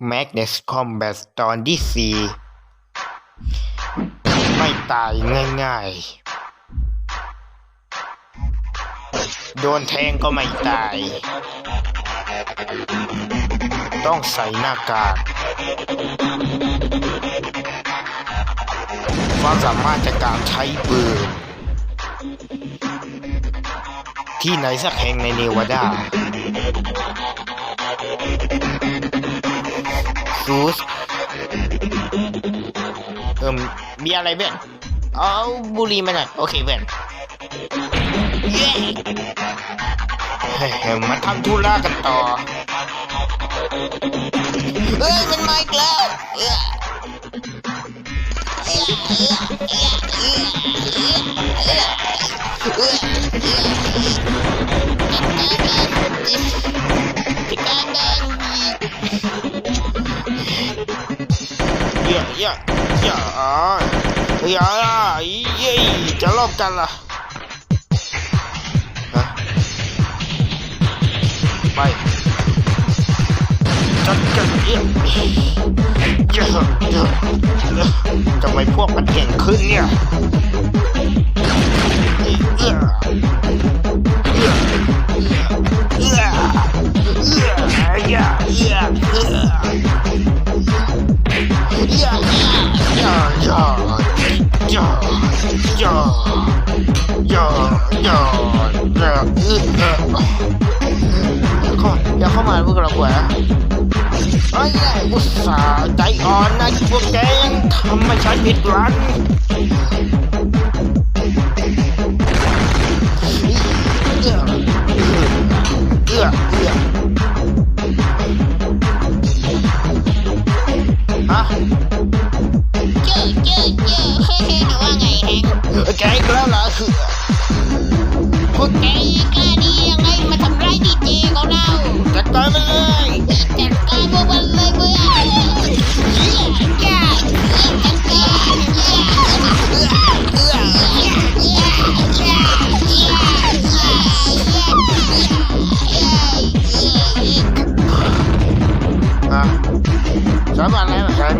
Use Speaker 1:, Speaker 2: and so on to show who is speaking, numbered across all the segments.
Speaker 1: Magnus Combat ตอนที่สี่ไม่ตายง่ายๆ โดนแทงก็ไม่ตาย ต้องใส่หน้ากากความสามารถจากการใช้ปืนที่ไหนสักแห่งในเนวาดา ซูสเอิมมีอะไรเพื่อนเอาบุรีมาหน่อยโอเคเพื่อนเย้เฮ้ยมาทำธุระกันต่อเอ้ยมันมาอีกแล้วเอ้ ยเย้เย้เย้อ่าเย้อ่าเย้จะรอบกันล่ะไปจัดกันเย้เย้เย้ทำไมพวกมันเก่งขึ้นเนี่ย ย่อย่อย่อย่อเข้าอย่าเข้ามาพวกเรากว่าไอ้ยอุตส่าห์ใจอ่อนนะพวกแกยังทำให้ฉันผิดหวัง
Speaker 2: พวกแกกล้าดียังไงมาทำร้ายดีเจของเรา
Speaker 1: จัดการมันเลย
Speaker 2: จัดการพวกมันเลยเว้ยย่าจัดการย่า
Speaker 1: อะสาบานแล้วกัน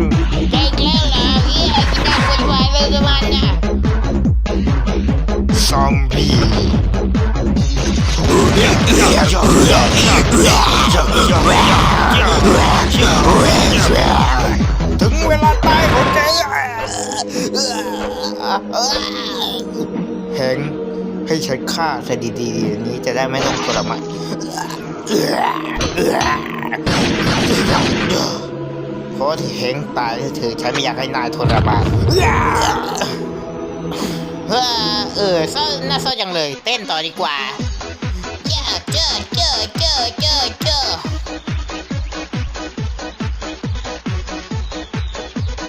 Speaker 2: แกอีกแล้วเหรอเฮ้ยจะได้วุ่นวายเลยประมาณน่ะ
Speaker 1: ซ ถึงเวลาตายของแกแฮงให้ฉันฆ่าซะดีๆอย่างนี้จะได้ไม่ต้องทรมานเพราะที่แฮงตายเธอฉันไม่อยากให้นายทรมาน
Speaker 2: เออเออเศร้าน่าเศร้าจังเลย เต้นต่อดีกว่า